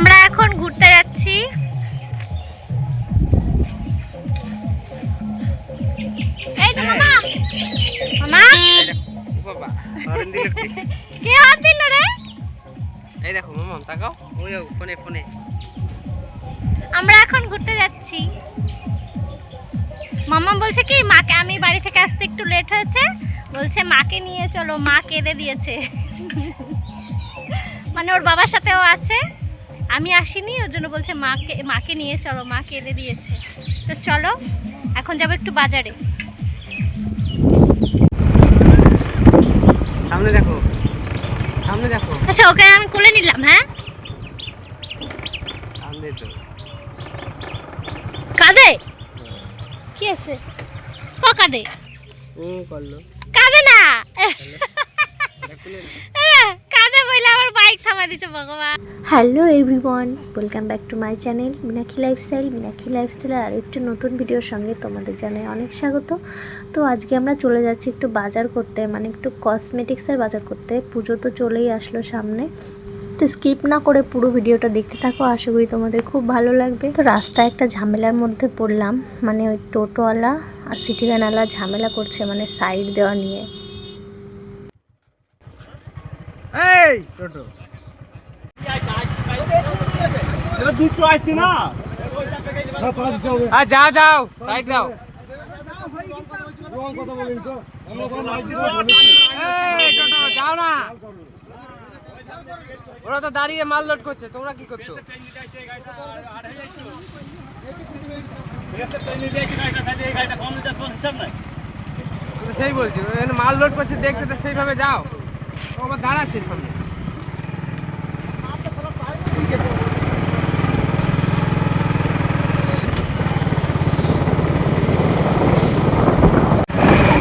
আমরা এখন ঘুরতে যাচ্ছি। এই তো মামা। মামা। বাবা হরেন দিল কে হাত দিল রে? এই দেখো মামা তাকাও। ওই ফোনে ফোনে। আমরা এখন ঘুরতে যাচ্ছি। মামা বলছে কি মাকে আমি বাড়ি থেকে আসতে একটু লেট হয়েছে। বলছে মাকে নিয়ে চলো মা কেঁদে দিয়েছে। মানে ওর বাবার সাথেও আছে। আমি আসিনি ওর জন্য বলছে মাকে মাকে নিয়ে চলো মা কেঁদে দিয়েছে। তো চলো এখন যাব একটু বাজারে। সামনে দেখো সামনে দেখো। আচ্ছা ওকে আমি কোলে নিলাম হ্যাঁ? সামনে তো। কাঁদে? কি আছে? ক কাঁদে? ও করল। কাঁদে না। আমার বাইক থামা দিচ্ছে ভগবান। Hello everyone welcome back to my channel Meenakshi lifestyle Meenakshi লাইফস্টাইলের আরেকটি নতুন ভিডিওর সঙ্গে তোমাদের জানাই অনেক স্বাগত। তো আজকে আমরা চলে যাচ্ছি একটু বাজার করতে মানে একটু কসমেটিক্সের বাজার করতে। পুজো তো চলেই আসলো সামনে। তো স্কিপ না করে পুরো ভিডিওটা দেখতে থাকো, আশা করি তোমাদের খুব ভালো লাগবে। তো রাস্তায় একটা ঝামেলার মধ্যে পড়লাম মানে ওই টোটোওয়ালা আর সিটি ভ্যানওয়ালা ঝামেলা করছে মানে সাইড দেওয়া নিয়ে। এই টোটো। এটা দুটো আসছে না। হ্যাঁ, পাঁচ দিতে হবে। আ যাও যাও সাইড টোটো যাও না। ওরা তো দাঁড়িয়ে মাল লোড করছে তোমরা কি করছ? সেই বলছি মাল লোড করছে দেখছে তো সেইভাবে যাও। ও আবার দাঁড়াচ্ছে সামনে।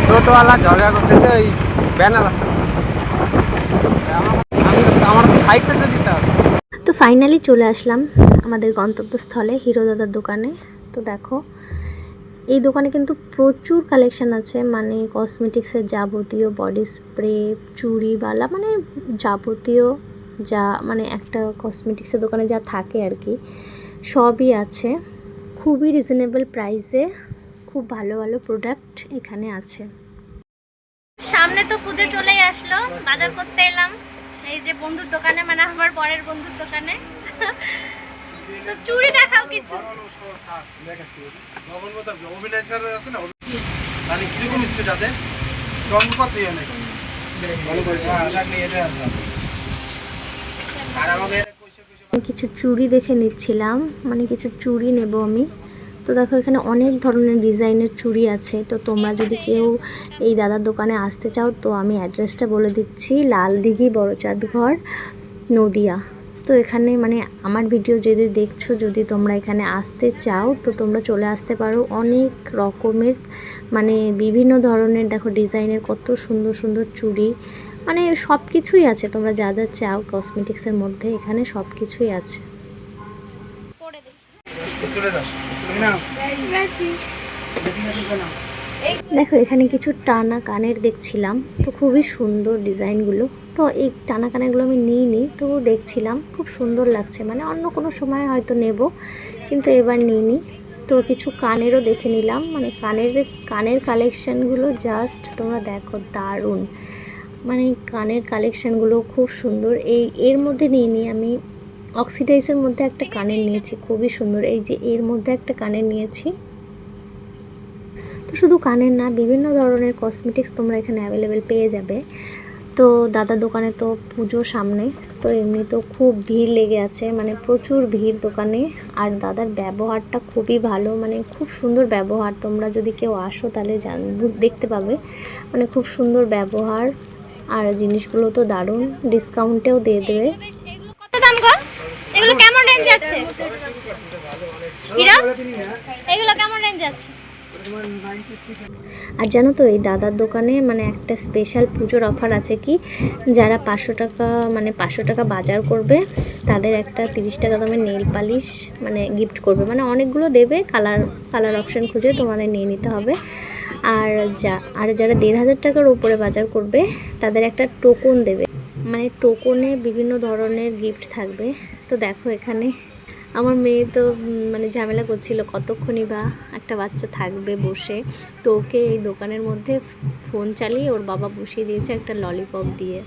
টোটোওয়ালা ঝগড়া করতেছে ওই ব্যানার সাথে আমার- তো- সাইডটা তো দিতে হবে। তো ফাইনালি চলে আসলাম আমাদের গন্তব্যস্থলে হিরো দাদার দোকানে। তো দেখো এই দোকানে কিন্তু প্রচুর কালেকশন আছে মানে কসমেটিক্সের যাবতীয় বডি স্প্রে চুড়ি, বালা মানে যাবতীয় যা মানে একটা কসমেটিক্সের দোকানে যা থাকে আর কি সবই আছে। খুবই রিজনেবল প্রাইসে খুব ভালো ভালো প্রোডাক্ট এখানে আছে। সামনে তো পুজো চলেই আসলো, বাজার করতে এলাম। এই যে বন্ধুর দোকানে মানে আমার বরের বন্ধুর দোকানে। কিছু। চুড়ি দেখে নিচ্ছিলাম মানে কিছু চুড়ি নেব আমি। তো দেখো, এখানে অনেক ধরনের ডিজাইনের চুড়ি আছে। তো তোমরা যদি কেউ এই দাদার দোকানে আসতে চাও, তো আমি অ্যাড্রেসটা বলে দিচ্ছি, লালদিঘি বড়চাঁদ ঘর নদিয়া। তো এখানে মানে আমার ভিডিও যদি দেখছ যদি তোমরা এখানে আসতে চাও তো তোমরা চলে আসতে পারো। অনেক রকমের মানে বিভিন্ন ধরনের দেখো ডিজাইনের কত সুন্দর সুন্দর চুড়ি। মানে সব কিছুই আছে তোমরা যা যা চাও কসমেটিক্সের মধ্যে এখানে সব কিছুই আছে। না। দেখো, এখানে কিছু টানা কানের দেখছিলাম। তো খুবই সুন্দর ডিজাইনগুলো। তো এই টানা কানেরগুলো আমি নিইনি, তো দেখছিলাম। খুব সুন্দর লাগছে। মানে অন্য কোনো সময় হয়তো নেব, কিন্তু এবার নিইনি। তো কিছু কানেরও দেখে নিলাম। মানে কানের কানের কালেকশানগুলো জাস্ট তোমরা দেখো, দারুণ। মানে কানের কালেকশানগুলো খুব সুন্দর। এই, এর মধ্যে নিইনি আমি, অক্সিডাইজের মধ্যে একটা কানের নিয়েছি। খুবই সুন্দর। এই যে এর মধ্যে একটা কানের নিয়েছি। শুধু কানের না, বিভিন্ন ধরনের কসমেটিক্স তোমরা এখানে অ্যাভেলেবেল পেয়ে যাবে। তো দাদার দোকানে তো পুজো সামনে, তো এমনি তো খুব ভিড় লেগে আছে মানে প্রচুর ভিড় দোকানে। আর দাদার ব্যবহারটা খুবই ভালো মানে খুব সুন্দর ব্যবহার। তোমরা যদি কেউ আসো তাহলে জান, দেখতে পাবে। মানে খুব সুন্দর ব্যবহার। আর জিনিসগুলো তো দারুণ ডিসকাউন্টেও দিয়ে দেবে। এগুলো কেমন রেঞ্জ আছে? এগুলো কেমন রেঞ্জ আছে? আর জানো তো, এই দাদার দোকানে মানে একটা স্পেশাল পুজোর অফার আছে কি? যারা পাঁচশো টাকা মানে পাঁচশো টাকা বাজার করবে, তাদের একটা তিরিশ টাকা দামের নেল পালিশ মানে গিফট করবে। মানে অনেকগুলো দেবে কালার কালার অপশন খুঁজে তোমাদের নিয়ে নিতে হবে। আর যা, আর যারা দেড় হাজার টাকার উপরে বাজার করবে, তাদের একটা টোকন দেবে। মানে টোকনে বিভিন্ন ধরনের গিফট থাকবে। তো দেখো এখানে আমার মেয়ে তো মানে ঝামেলা করছিল কতক্ষণই বা একটা বাচ্চা থাকবে বসে। তো ওকে এই দোকানের মধ্যে ফোন চালিয়ে ওর বাবা বসিয়ে দিয়েছে একটা ললিপপ দিয়ে।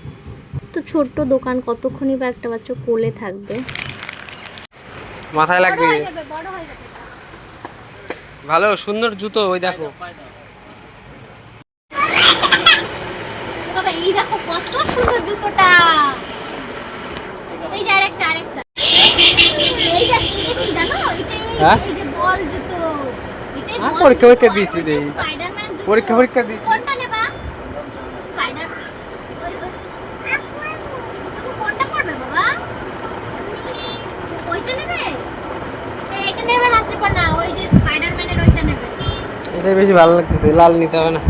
তো ছোট্ট দোকান কতক্ষণই বা একটা বাচ্চা কোলে থাকবে? মাথায় লাগবে। ভালো সুন্দর জুতো ওই দেখো। বাবা এই দেখো কত সুন্দর জুতোটা। না শ্রীপা না ওই যে স্পাইডারম্যানের ওইটা নেবে। এটাই বেশি ভালো লাগতেছে লাল নিতে হবে না।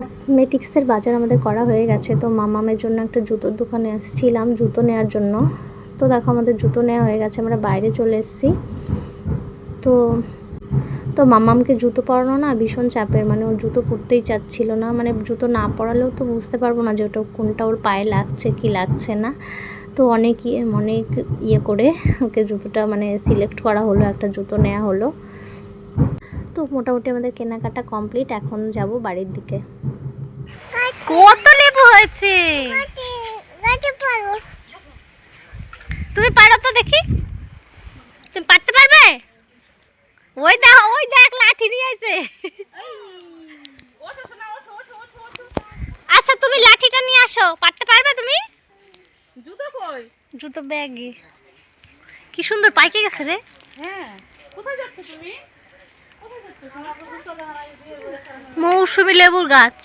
কসমেটিক্সের বাজার আমাদের করা হয়ে গেছে তো মামামের জন্য একটা জুতোর দোকানে আসছিলাম জুতো নেওয়ার জন্য। তো দেখো আমাদের জুতো নেওয়া হয়ে গেছে আমরা বাইরে চলে এসেছি। তো তো মামামকে জুতো পরানো না ভীষণ চাপের মানে ও জুতো পরতেই চাচ্ছিল না। মানে জুতো না পরালেও তো বুঝতে পারব না যে ওটা কোনটা ওর পায়ে লাগছে কি লাগছে না। তো অনেক ইয়ে অনেক ইয়ে করে ওকে জুতোটা মানে সিলেক্ট করা হলো একটা জুতো নেওয়া হলো। তো মোটামুটি আমাদের কেনাকাটা কমপ্লিট এখন যাব বাড়ির দিকে। কত লেবু হয়েছে? তুমি পারো তো দেখি। তুমি পারতে পারবে? ওই দেখ ওই দেখ লাঠি নিয়ে আছে আচ্ছা তুমি লাঠিটা নিয়ে আসো। পারতে পারবে তুমি? জুতো কই? জুতো ব্যাগে। কি সুন্দর পাইকে গেছে রে। হ্যাঁ কোথায় যাচ্ছ তুমি? মৌসুমি লেবুর গাছ।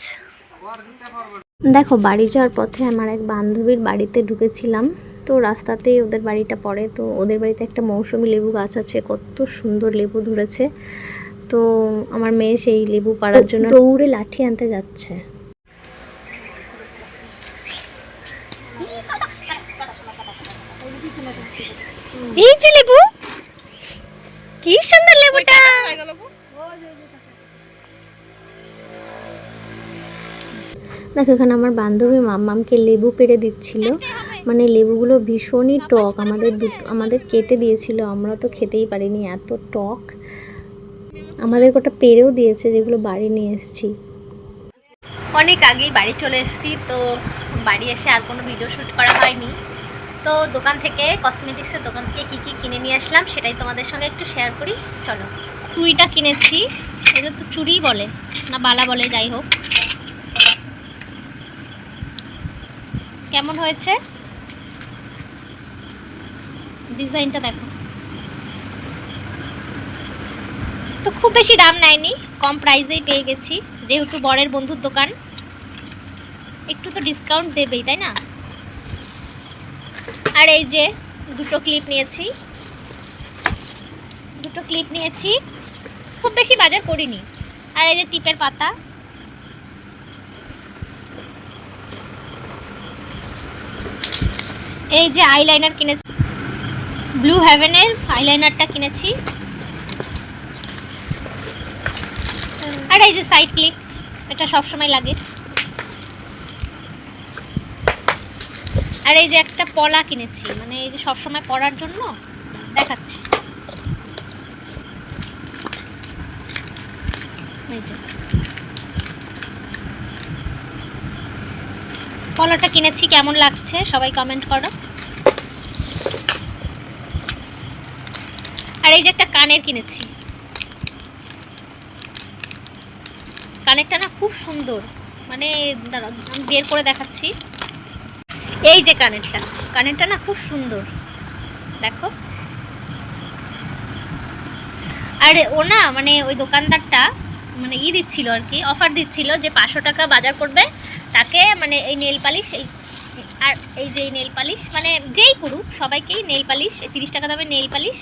দেখো বাড়ি যাওয়ার পথে আমার এক বান্ধবীর বাড়িতে ঢুকেছিলাম। তো রাস্তাতেই ওদের বাড়িটা পড়ে। তো ওদের বাড়িতে একটা মৌসুমি লেবু গাছ আছে, কত সুন্দর লেবু ধরেছে। তো আমার মেয়ে সেই লেবু পাড়ার জন্য দৌড়ে লাঠি আনতে যাচ্ছে। কি সুন্দর লেবুটা। দেখো, এখানে আমার বান্ধবী মাম্মামকে লেবু পেড়ে দিচ্ছিল। মানে লেবুগুলো ভীষণই টক। আমাদের আমাদের কেটে দিয়েছিল, আমরা তো খেতেই পারিনি, এত টক। আমাদের কটা পেরেও দিয়েছে যেগুলো বাড়ি নিয়ে এসেছি। অনেক আগেই বাড়ি চলে এসেছি, তো বাড়ি এসে আর কোনো ভিডিও শ্যুট করা হয়নি। তো দোকান থেকে কসমেটিক্সের দোকান থেকে কী কী কিনে নিয়ে আসলাম সেটাই তোমাদের সঙ্গে একটু শেয়ার করি। চলো। চুড়িটা কিনেছি, এটা তো চুড়িই বলে, না বালা বলে, যাই হোক। কেমন হয়েছে? ডিজাইনটা দেখো। তো খুব বেশি দাম নেয়নি, কম প্রাইসেই পেয়ে গেছি। যেহেতু বরের বন্ধুর দোকান, একটু তো ডিসকাউন্ট দেবেই, তাই না? আর এই যে দুটো ক্লিপ নিয়েছি। দুটো ক্লিপ নিয়েছি, খুব বেশি বাজার করিনি। আর এই যে টিপের পাতা। এই যে আইলাইনার কিনেছি ব্লু হেভেনের আইলাইনারটা কিনেছি। আর এই যে সাইড ক্লিপ এটা সব সময় লাগে। আর এই যে একটা পলা কিনেছি মানে এই যে সব সময় পরার জন্য দেখাচ্ছি। পলাটা কিনেছি, কেমন লাগছে? সবাই কমেন্ট করো। আর এই যে একটা কানের কিনেছি। কানেরটা না খুব সুন্দর। মানে আমি বের করে দেখাচ্ছি। এই যে কানেরটা কানেরটা না খুব সুন্দর। দেখো। আর ও না মানে ওই দোকানদারটা মানে ই দিচ্ছিল আর কি, অফার দিচ্ছিল যে পাঁচশো টাকা বাজার করবে। তাকে মানে এই নেল পালিশ, এই, আর এই যে নেল পালিশ মানে যেই করুক, সবাইকেই নেল পালিশ তিরিশ টাকা দামে নেল পালিশ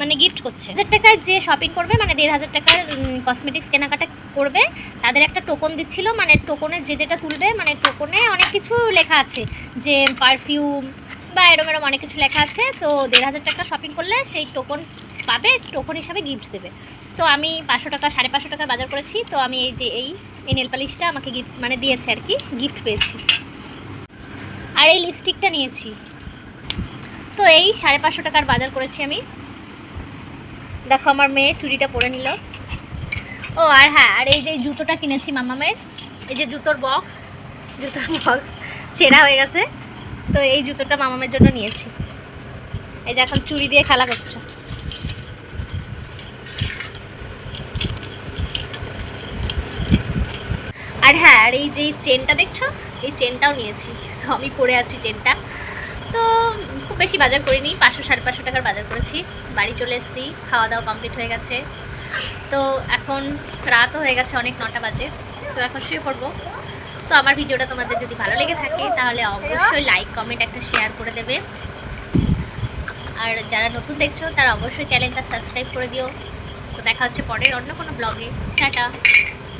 মানে গিফট করছে। হাজার টাকায় যে শপিং করবে মানে দেড় হাজার টাকার কসমেটিক্স কেনাকাটা করবে, তাদের একটা টোকন দিচ্ছিল মানে টোকনে যে যেটা তুলবে মানে টোকনে অনেক কিছু লেখা আছে। যে পারফিউম বা এরম এরম অনেক কিছু লেখা আছে, তো দেড় হাজার টাকা শপিং করলে সেই টোকন পাবে টোকন হিসাবে গিফট দেবে। তো আমি পাঁচশো টাকা, সাড়ে পাঁচশো টাকার বাজার করেছি, তো আমি এই যে এই এই নেল পালিশটা আমাকে গিফট মানে দিয়েছে আর কি গিফট পেয়েছি। আর এই লিপস্টিকটা নিয়েছি। তো এই সাড়ে পাঁচশো টাকার বাজার করেছি আমি। দেখো আমার মেয়ে চুড়িটা পরে নিল। ও, আর হ্যাঁ আর এই যে জুতোটা কিনেছি মামামের, এই যে জুতোর বক্স জুতোর বক্স ছেঁড়া হয়ে গেছে। তো এই জুতোটা মামামের জন্য নিয়েছি। এই যে এখন চুরি দিয়ে খেলা করছে। আর হ্যাঁ আর এই যে চেনটা দেখছ? এই চেনটাও নিয়েছি। তো আমি পরে আছি চেনটা। তো খুব বেশি বাজার করিনি, পাঁচশো সাড়ে পাঁচশো টাকার বাজার করেছি। বাড়ি চলে এসেছি, খাওয়া দাওয়া কমপ্লিট হয়ে গেছে। তো এখন রাতও হয়ে গেছে অনেক নটা বাজে, তো এখন শুয়ে পড়ব। তো আমার ভিডিওটা তোমাদের যদি ভালো লেগে থাকে, তাহলে অবশ্যই লাইক কমেন্ট একটা শেয়ার করে দেবে। আর যারা নতুন দেখছ, তারা অবশ্যই চ্যানেলটা সাবস্ক্রাইব করে দিও। তো দেখা হচ্ছে পরের অন্য কোনো ব্লগে টাটা।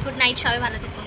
গুড নাইট সবাই ভালো থেকো।